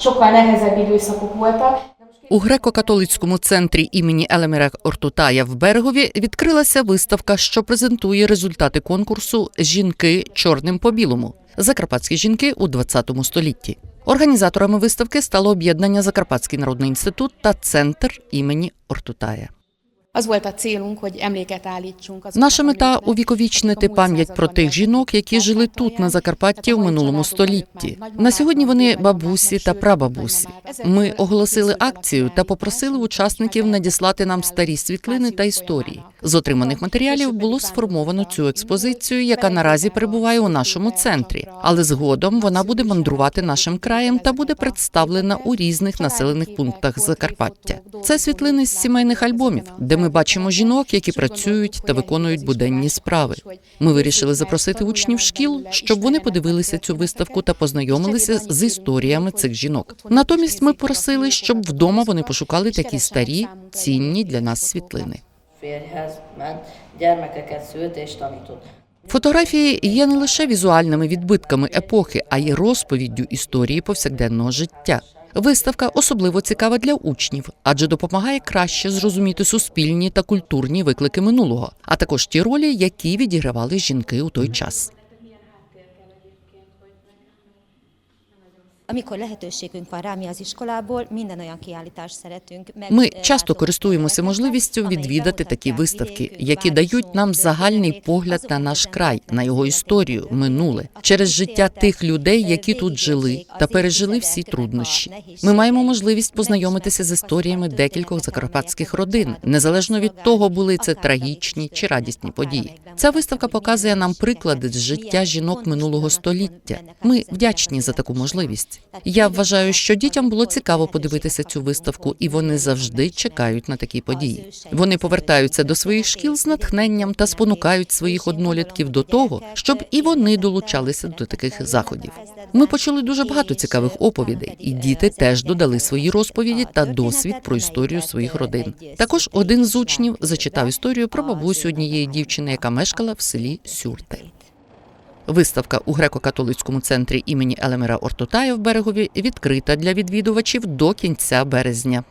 Sokkal nehezebb időszakok voltak. У греко-католицькому центрі імені Елеміра Ортутая в Берегові відкрилася виставка, що презентує результати конкурсу Жінки чорним по білому. Закарпатські жінки у 20 столітті. Організаторами виставки стало об'єднання Закарпатський народний інститут та центр імені Ортутая. Наша мета увіковічнити пам'ять про тих жінок, які жили тут на Закарпатті в минулому столітті. На сьогодні вони бабусі та прабабусі. Ми оголосили акцію та попросили учасників надіслати нам старі світлини та історії. З отриманих матеріалів було сформовано цю експозицію, яка наразі перебуває у нашому центрі. Але згодом вона буде мандрувати нашим краєм та буде представлена у різних населених пунктах Закарпаття. Це світлини з сімейних альбомів, де ми бачимо жінок, які працюють та виконують буденні справи. Ми вирішили запросити учнів шкіл, щоб вони подивилися цю виставку та познайомилися з історіями цих жінок. Натомість ми просили, щоб вдома вони пошукали такі старі, цінні для нас світлини. Фотографії є не лише візуальними відбитками епохи, а й розповіддю історії повсякденного життя. Виставка особливо цікава для учнів, адже допомагає краще зрозуміти суспільні та культурні виклики минулого, а також ті ролі, які відігравали жінки у той час. Amikor lehetőségünk van rá, mi az iskolából minden olyan kiállítást szeretünk. Ми eh, часто користуємося можливістю відвідати такі виставки, які дають нам загальний погляд на наш край, на його історію, минуле, через життя тих людей, які eh, тут жили та пережили всі труднощі. Ми маємо можливість познайомитися з історіями декількох закарпатських родин, незалежно від того, були це трагічні чи радісні події. Ця виставка показує нам приклади з життя жінок минулого століття. Ми вдячні за таку можливість. Я вважаю, що дітям було цікаво подивитися цю виставку, і вони завжди чекають на такі події. Вони повертаються до своїх шкіл з натхненням та спонукають своїх однолітків до того, щоб і вони долучалися до таких заходів. Ми почули дуже багато цікавих оповідей, і діти теж додали свої розповіді та досвід про історію своїх родин. Також один з учнів зачитав історію про бабусю однієї дівчини, яка мешкала в селі Сюрте. Виставка у греко-католицькому центрі імені Елемера Ортотая в Берегові відкрита для відвідувачів до кінця березня.